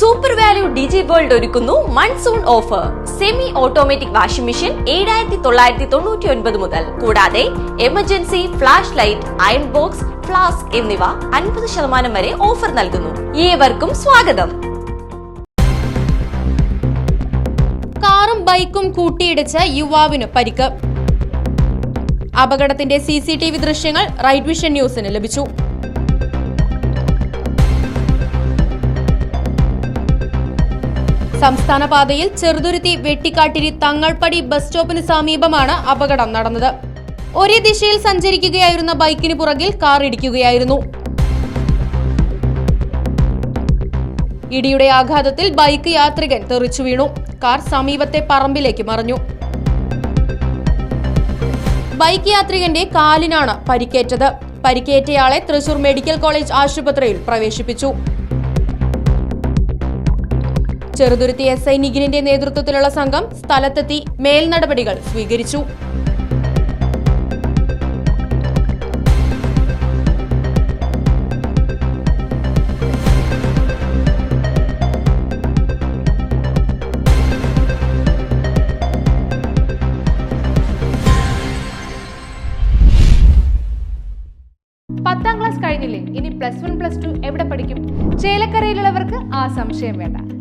Super value digi world ഒരുക്കുന്നു monsoon offer semi automatic washing machine ഏഴായിരത്തി തൊള്ളായിരത്തി തൊണ്ണൂറ്റി ഒൻപത് മുതൽ. കൂടാതെ emergency flash light iron box flask എന്നിവ അൻപത് ശതമാനം വരെ ഓഫർ നൽകുന്നു. ഏവർക്കും സ്വാഗതം. കാറും ബൈക്കും കൂട്ടിയിടിച്ച യുവാവിന് പരിക്ക്. അപകടത്തിന്റെ സി സി ടി വി ദൃശ്യങ്ങൾ റൈറ്റ് വിഷൻ ന്യൂസിന് ലഭിച്ചു. സംസ്ഥാന പാതയിൽ ചെറുതുരുത്തി വെട്ടിക്കാട്ടിരി തങ്ങൾപ്പടി ബസ് സ്റ്റോപ്പിന് സമീപമാണ് അപകടം നടന്നത്. ഒരേ ദിശയിൽ സഞ്ചരിക്കുകയായിരുന്ന ബൈക്കിന് പുറകിൽ കാർ ഇടിക്കുകയായിരുന്നു. ഇടിയുടെ ആഘാതത്തിൽ ബൈക്ക് യാത്രികൻ തെറിച്ചു വീണു. കാർ സമീപത്തെ പറമ്പിലേക്ക് മറിഞ്ഞു. ബൈക്ക് യാത്രികന്റെ കാലിനാണ് പരിക്കേറ്റത്. പരിക്കേറ്റയാളെ തൃശൂർ മെഡിക്കൽ കോളേജ് ആശുപത്രിയിൽ പ്രവേശിപ്പിച്ചു. ചെറുതുരുത്തി എസ് ഐ നിഖിലിന്റെ നേതൃത്വത്തിലുള്ള സംഘം സ്ഥലത്തെത്തി മേൽനടപടികൾ സ്വീകരിച്ചു. പത്താം ക്ലാസ് കഴിഞ്ഞില്ലേ? ഇനി പ്ലസ് വൺ പ്ലസ് ടു എവിടെ പഠിക്കും? ചേലക്കരയിലുള്ളവർക്ക് ആ സംശയം വേണ്ട.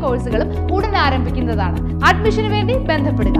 കോഴ്സുകളും ഉടൻ ആരംഭിക്കുന്നതാണ്. അഡ്മിഷന് വേണ്ടി ബന്ധപ്പെടുക.